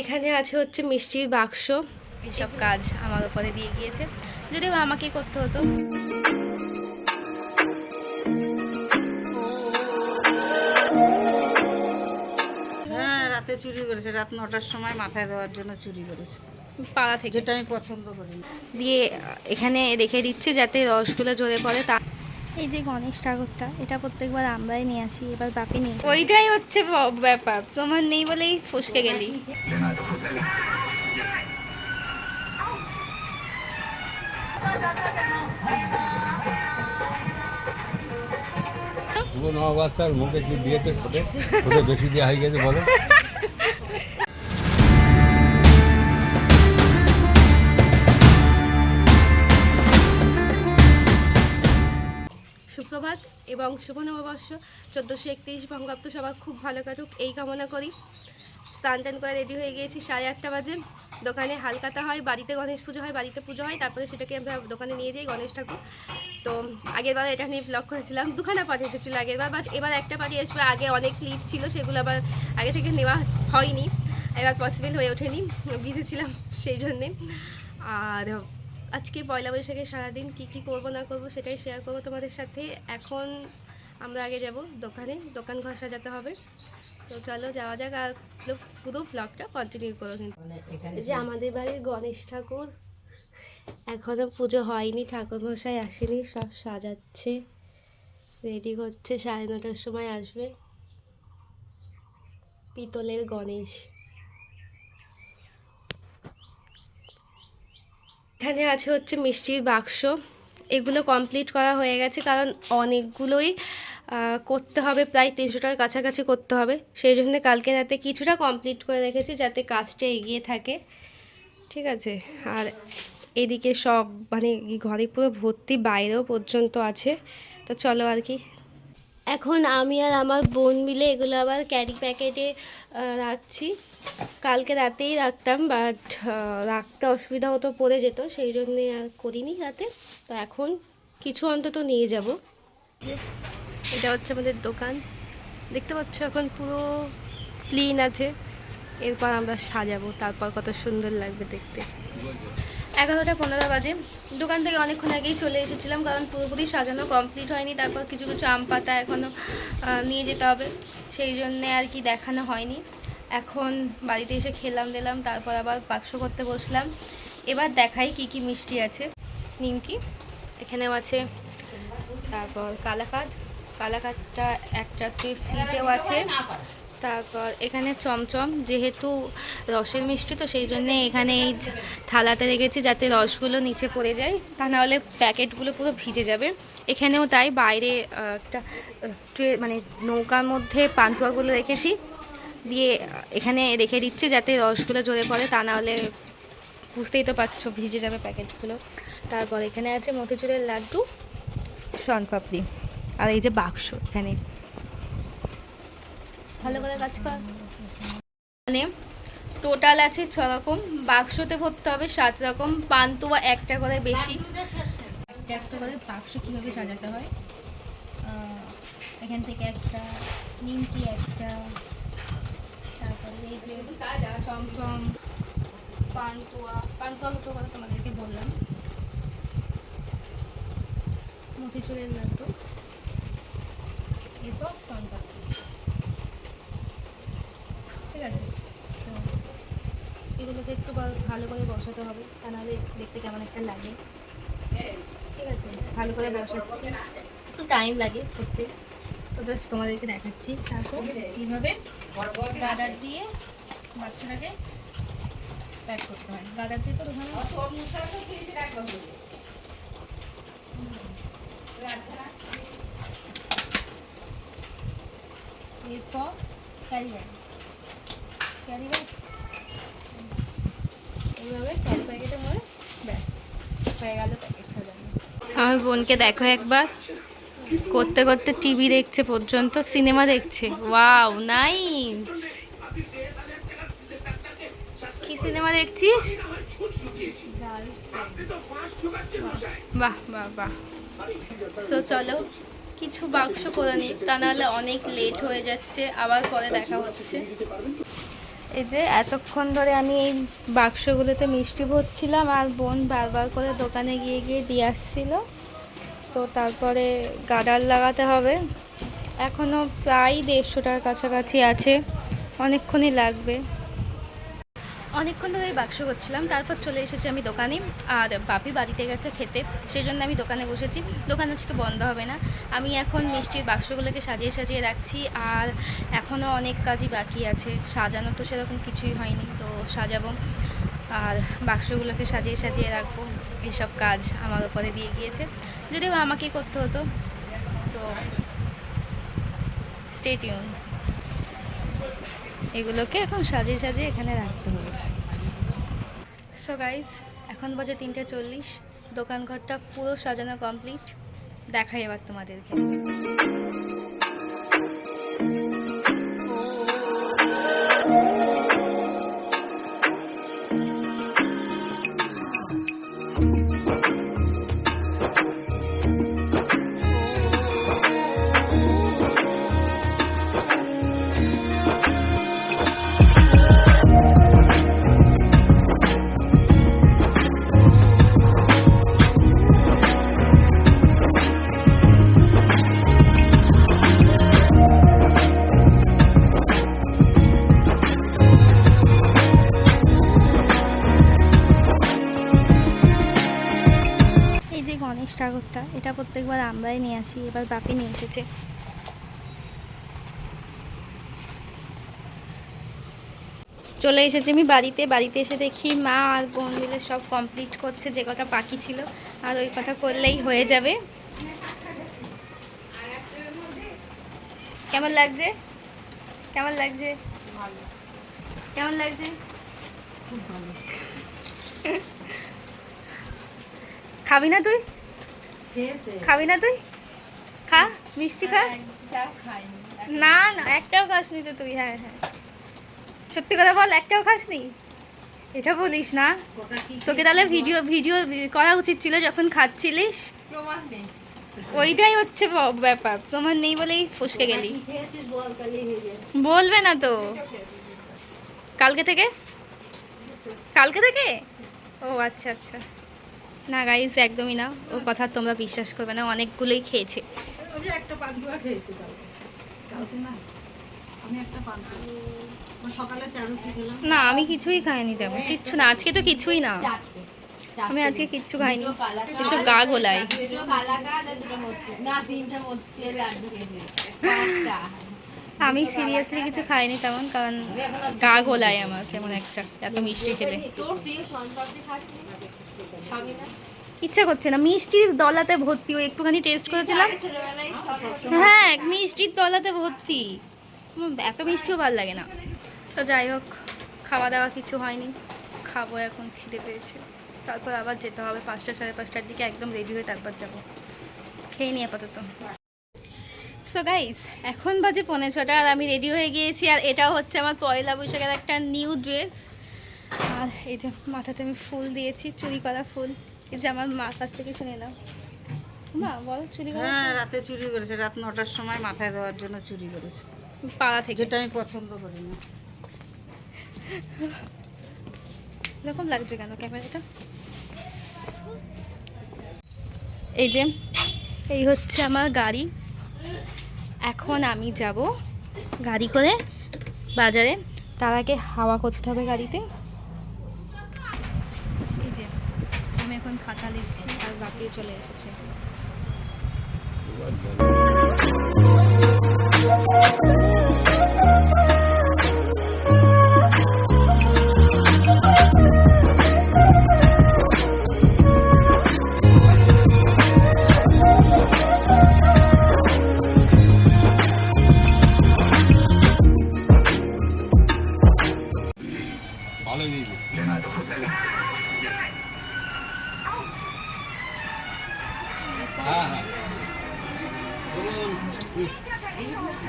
এখানে আছে হচ্ছে মিষ্টির বাক্স। এসব কাজ আমার উপরে দিয়ে গিয়েছে। যদিও আমাকে করতে হতো। হ্যাঁ রাতে চুরি করেছে। রাত নটার সময় মাথায় দেওয়ার জন্য চুরি করেছে। পাড়া থেকে। যেটা আমি পছন্দ করি। দিয়ে এখানে রেখে দিচ্ছে যাতে রসগুলো জোরে পড়ে। তা এই যে গণেশ ঠাকুরটা এটা প্রত্যেকবার আমরাই নিয়ে আসি এবার বাপি নিয়ে ওইটাই হচ্ছে ব্যাপার তোমার নেই বলেই ফসকে গেলি। পুরো নব বাচ্চার মুখে কি দিয়েছে ফোটে ফোটে বেশি দেওয়া হয়ে গেছে বলো। সুপ্রভাত এবং শুভ নববর্ষ চোদ্দোশো একত্রিশ বঙ্গাব্দ সবার খুব ভালো কাটুক, এই কামনা করি। স্নান টান করে রেডি হয়ে গিয়েছি সাড়ে আটটা বাজে। দোকানে হালকাতা হয়, বাড়িতে গণেশ পুজো হয়, বাড়িতে পুজো হয়, তারপরে সেটাকে আমরা দোকানে নিয়ে যাই গণেশ ঠাকুর। তো আগের বার এটা নিয়ে ব্লগ করেছিলাম, দুখানা পার্টি এসেছিল আগের বার বাট এবার একটা পার্টি আসবে আগে অনেক ক্লিপ ছিল, সেগুলো আবার আগে থেকে নেওয়া হয়নি। এবার পসিবল হয়ে ওঠেনি বিজি ছিলাম সেই জন্যে। আর আজকে পয়লা বৈশাখে সারাদিন কি কি করব না করব সেটাই শেয়ার করব তোমাদের সাথে। এখন আমরা আগে যাব দোকানে দোকান ঘর সাজাতে হবে। তো চলো যাওয়া যাক আর পুরো- ব্লগটা কন্টিনিউ করো কিন্তু। যে আমাদের বাড়ির গণেশ ঠাকুর এখনও পুজো হয়নি ঠাকুর মশাই আসেনি সব সাজাচ্ছে রেডি করছে সাড়ে নটার সময় আসবে। পিতলের গণেশ। এখানে আছে হচ্ছে মিষ্টির বাক্স। এগুলো কমপ্লিট করা হয়ে গেছে, কারণ অনেকগুলোই করতে হবে, প্রায় তিনশো টাকার কাছাকাছি করতে হবে। সেই জন্য কালকে রাতে কিছুটা কমপ্লিট করে রেখেছি, যাতে কাজটা এগিয়ে থাকে। ঠিক আছে? আর এদিকে সব মানে ঘরে পুরো ভর্তি বাইরেও পর্যন্ত আছে। তো চলো আর কি এখন আমি আর আমার বোন মিলে এগুলো আবার ক্যারি প্যাকেটে রাখছি। কালকে রাতেই রাখতাম বাট রাখতে অসুবিধা হতো, পড়ে যেত, সেই জন্যে আর করিনি রাতে। তো এখন কিছু অন্তত নিয়ে যাব। যে এটা হচ্ছে আমাদের দোকান। দেখতে পাচ্ছ এখন পুরো ক্লিন আছে। এরপর আমরা সাজাবো, তারপর কত সুন্দর লাগবে দেখতে। এগারোটা পনেরো বাজে। দোকান থেকে অনেকক্ষণ আগেই চলে এসেছিলাম, কারণ পুরোপুরি সাজানো কমপ্লিট হয়নি, তারপর কিছু কিছু আম পাতা এখনও নিয়ে যেতে হবে। সেই জন্যে আর কি দেখানো হয়নি। এখন বাড়িতে এসে খেলাম দিলাম, তারপর আবার বাক্স করতে বসলাম। এবার দেখাই কি কি মিষ্টি আছে। নিমকি, এখানেও আছে। তারপর কালাকাদ, কালাকাদটা একটা ফ্রিজেও আছে। তারপর এখানে চমচম, যেহেতু রসের মিষ্টি তো সেই জন্যে এখানে এই থালাতে রেখেছি যাতে রসগুলো নিচে পড়ে যায়। তা নাহলে প্যাকেটগুলো পুরো ভিজে যাবে। এখানেও তাই বাইরে একটা ট্রে মানে নৌকার মধ্যে পান্তুয়াগুলো রেখেছি। দিয়ে, এখানে রেখে দিচ্ছে যাতে রসগুলো জোরে পড়ে। তা নাহলে বুঝতেই তো পারছ, ভিজে যাবে প্যাকেটগুলো। তারপর এখানে আছে মতিচুরের লাড্ডু, শনপাপড়ি। আর এই যে বাক্স এখানে। ভালো করে কাজ কর। মানে টোটাল আছে ছ রকম। বাক্সতে ভরতে হবে সাত রকম। পান্তুয়া একটা করে বেশি। একটা একটা করে বাক্স কীভাবে সাজাতে হয়? এখান থেকে একটা, নিমকি একটা, তারপরে চমচম, পান্তুয়া পান্তুয়া দুটো কথা তোমাদেরকে বললাম। মতিচুরের লাড্ডু এরপর সনপাপড়ি। ঠিক আছে। তো এগুলোকে একটু ভালো করে বসাতে হবে, তা নাহলে দেখতে কেমন একটা লাগে। ঠিক আছে, ভালো করে বসাচ্ছি। একটু টাইম লাগে করতে তো জাস্ট তোমাদেরকে দেখাচ্ছি। তারপর এইভাবে গাদার দিয়ে বাচ্চাটাকে প্যাক করতে হয়। গাদার দিয়ে তো ওখানে এরপর ক্যারি ব্যাগ আমার বোনকে দেখো একবার। করতে করতে টিভি দেখছে পর্যন্ত সিনেমা দেখছে। ওয়াও নাইস কি সিনেমা দেখছিস? বাহ বাহ বাহ। তো চলো, কিছু বাক্স করে নিই তা নাহলে অনেক লেট হয়ে যাচ্ছে, আবার পরে দেখা হচ্ছে। এই যে এতক্ষণ ধরে আমি এই বাক্সগুলোতে মিষ্টি ভরছিলাম আর বোন বারবার করে দোকানে গিয়ে গিয়ে দিয়ে আসছিল। তো তারপরে গাডার লাগাতে হবে। এখনও প্রায় দেড়শোটার কাছাকাছি আছে। অনেকক্ষণই লাগবে। অনেকক্ষণ ধরে এই বাক্স করছিলাম, তারপর চলে এসেছি আমি দোকানে। আর বাপি বাড়িতে গেছে খেতে সেই জন্য আমি দোকানে বসেছি। দোকান আজকে বন্ধ হবে না। আমি এখন মিষ্টির বাক্সগুলোকে সাজিয়ে সাজিয়ে রাখছি, আর এখনও অনেক কাজই বাকি আছে। সাজানো তো সেরকম কিছুই হয়নি, তো সাজাবো। আর বাক্সগুলোকে সাজিয়ে সাজিয়ে রাখব। এসব কাজ আমার উপরে দিয়ে গিয়েছে। যদিও আমাকেই করতে হতো, তো স্টেটিউন এগুলোকে এখন সাজিয়ে সাজিয়ে এখানে রাখতে হবে। সো গাইজ এখন বাজে তিনটে চল্লিশ। দোকান ঘরটা পুরো সাজানো কমপ্লিট দেখাই এবার তোমাদেরকে। আসি এবার বাপি নিয়ে এসেছে। চলে এসেছি আমি বাড়িতে। বাড়িতে এসে দেখি মা আর বোন মিলে সব কমপ্লিট করছে যে কটা বাকি ছিল। আর ওই কথা করলেই হয়ে যাবে। কেমন লাগছে? কেমন লাগছে? কেমন লাগছে? খাবি না তুই? খাবি না তুই? খা মিষ্টি খা। না না একটাও খাসনি তো তুই হ্যাঁ হ্যাঁ। সত্যি কথা বল একটাও খাসনি? এটা বলিস না। তোকে তাহলে ভিডিও ভিডিও করা উচিত ছিল যখন খাচ্ছিলিস। ওইটাই হচ্ছে ব্যাপার। প্রমাণ নেই বলেই ফসকে গেলি। বলবে না তো। কালকে থেকে? কালকে থেকে? ও আচ্ছা আচ্ছা। না গাইস একদমই না। ও কথা তোমরা বিশ্বাস করবে না। অনেকগুলোই খেয়েছে। ওই যে একটা পান্তুয়া খেয়েছি কালকে। কালকে না? আমি একটা পান্তুয়া সকালে চা রুটি খেলাম না আমি কিছুই খাইনি তেমন। কিচ্ছু না। আজকে তো কিছুই না। আমি আজকে কিচ্ছু খাইনি। একটু গা গোলাই আমি সিরিয়াসলি কিছু খাইনি তেমন কারণ গা গোলায় আমার কেমন একটা এত মিষ্টি খেলে। তোর প্রিয় ইচ্ছা করছে না। মিষ্টির দলাতে ভর্তি ও একটুখানি টেস্ট করেছিলাম। হ্যাঁ মিষ্টির দলাতে ভর্তি। এত মিষ্টিও ভালো লাগে না। তো যাই হোক, খাওয়া দাওয়া কিছু হয়নি। খাব এখন, খিদে পেয়েছে। তারপর আবার যেতে হবে, পাঁচটা সাড়ে পাঁচটার দিকে একদম রেডি হয়ে তারপর যাব। খেয়ে নিই আপাতত। সো গাইস এখন বাজে পৌনে ছটা আর আমি রেডি হয়ে গিয়েছি। আর এটাও হচ্ছে আমার পয়লা বৈশাখের একটা নিউ ড্রেস আর এই যে মাথাতে আমি ফুল দিয়েছি চুরি করা ফুল। যে আমার মা কাছ থেকে শুনে নাও। মা বল চুরি হ্যাঁ রাতে চুরি করেছে রাত নটার সময় মাথায় দেওয়ার জন্য চুরি করেছে। পাড়া থেকে। যেটা আমি পছন্দ করি না। এরকম লাগছে কেন ক্যামেরাটা? এই যে এই হচ্ছে আমার গাড়ি। এখন আমি যাব গাড়ি করে বাজারে। তার আগে হাওয়া করতে হবে গাড়িতে এই যে আমি এখন খাতা আর বাকি চলে এসেছে। ভালো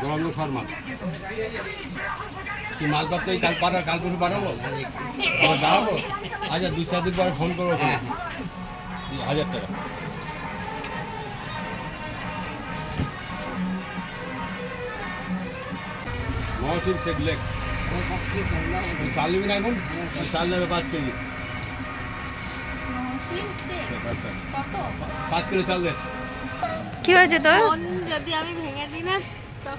গরম শর্মা। কি মালপত্র এই কাল পাঠা কাল পরশু পাঠাবো? আবার দাঁড়াবো? আচ্ছা দু চার দিন পরে ফোন করব ওখানে। হাজার টাকা। মহসিন শেখ লেখ চাল নিবি না এখন? চাল নেবে পাঁচ কেজি। পাঁচ কিলো চাল দে। কি হয়েছে তোর? যদি আমি ভেঙে দিই না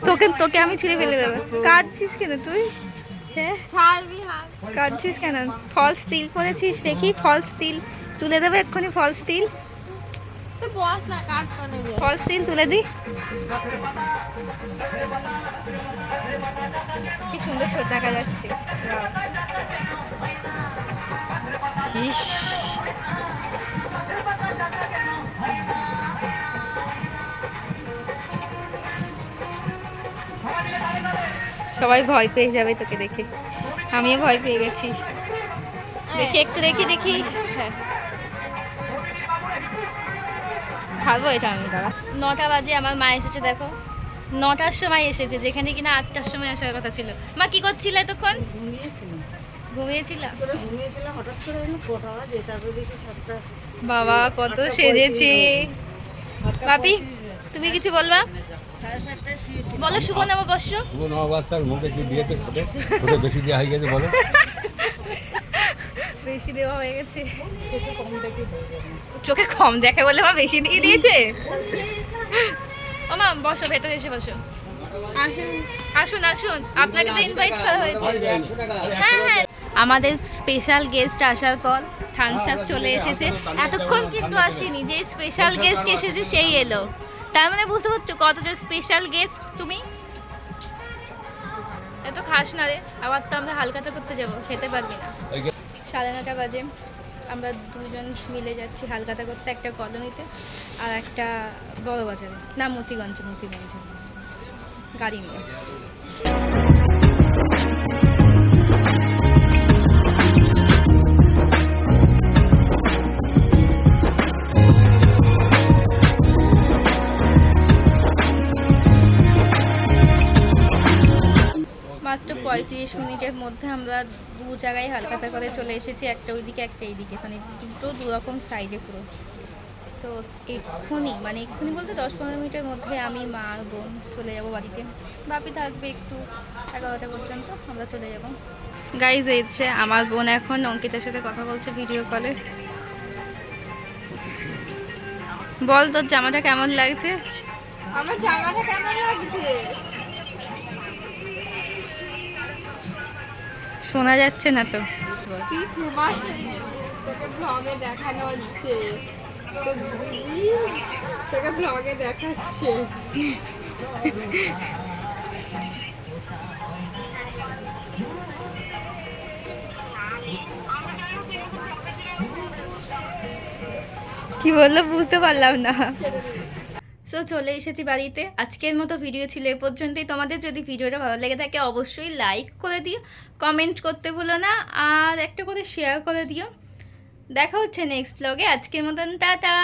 তোকে তোকে আমি ছিঁড়ে ফেলে দেবো। কাঁদছিস কেন তুই? হ্যাঁ? ছাড়বি কাঁদছিস কেন? ফলস তিল করেছিস দেখি ফলস তিল। তুলে দেবে এক্ষুনি ফলস তিল? তো বস না কাজ যে ফলস তিল তুলে দি। কি সুন্দর ঠোঁট দেখা যাচ্ছে। ইস। সবাই ভয় পেয়ে যাবে তোকে দেখে। আমিও ভয় পেয়ে গেছি। দেখি একটু দেখি দেখি। হ্যাঁ। এটা আমি দাঁড়া। নটা বাজে আমার মা এসেছে দেখো। নটার সময় এসেছে যেখানে কিনা আটটার সময় আসার কথা ছিল। মা কি করছিলে এতক্ষণ? ঘুমিয়েছিলাম। বাবা কত সেজেছে। বাপি তুমি কিছু বলবা? বলো শুভ নববর্ষ। শুভ নব বাচ্চার মুখে কি দিয়েছে ঠোঁটে ঠোঁটে বেশি দেওয়া হয়ে গেছে বলো। বেশি দেওয়া হয়ে গেছে। চোখে কম দেখে বলে মা বেশি দিয়ে দিয়েছে? ও মা বসো ভেতরে এসে বসো। আসুন আসুন আসুন আপনাকে তো ইনভাইট করা হয়েছে। হ্যাঁ হ্যাঁ। আমাদের স্পেশাল গেস্ট আসার পর থামস আপ চলে এসেছে। এতক্ষণ কিন্তু আসেনি যে স্পেশাল গেস্ট এসেছে সেই এলো। তার মানে বুঝতে পারছ কতটা স্পেশাল গেস্ট তুমি? এত খাস না রে। আবার তো আমরা হালকাতা করতে যাব খেতে পারবি না। সাড়ে নটা বাজে। আমরা দুজন মিলে যাচ্ছি হালকাতা করতে একটা কলোনিতে আর একটা বড় বাজারে। না মতিগঞ্জে মতিগঞ্জে। গাড়ি নিয়ে। মাত্র পঁয়ত্রিশ মিনিটের মধ্যে আমরা দু জায়গায় হালকাতা করে চলে এসেছি, একটা ওইদিকে, একটা এইদিকে। মানে দুটো দু রকম সাইডে পুরো। তো এক্ষুনি মানে এক্ষুনি বলতে দশ পনেরো মিনিটের মধ্যে আমি, মা আর বোন চলে যাব বাড়িতে। বাপি থাকবে একটু এগারোটা পর্যন্ত, আমরা চলে যাব। গাইজ এসছে আমার বোন এখন অঙ্কিতার সাথে কথা বলছে ভিডিও কলে বল, তোর জামাটা কেমন লাগছে? আমার জামাটা কেমন লাগছে? শোনা যাচ্ছে না তো। ফেমাস তোকে ব্লগে দেখানো হচ্ছে। তো দিদি তোকে ব্লগে দেখাচ্ছে। কি বলল বুঝতে পারলাম না। সো চলে এসেছি বাড়িতে। আজকের মতো ভিডিও ছিল এ পর্যন্তই। তোমাদের যদি ভিডিওটা ভালো লেগে থাকে, অবশ্যই লাইক করে দিও কমেন্ট করতে ভুলো না, আর একটা করে শেয়ার করে দিও। দেখা হচ্ছে নেক্সট ব্লগে আজকের মতন, টাটা!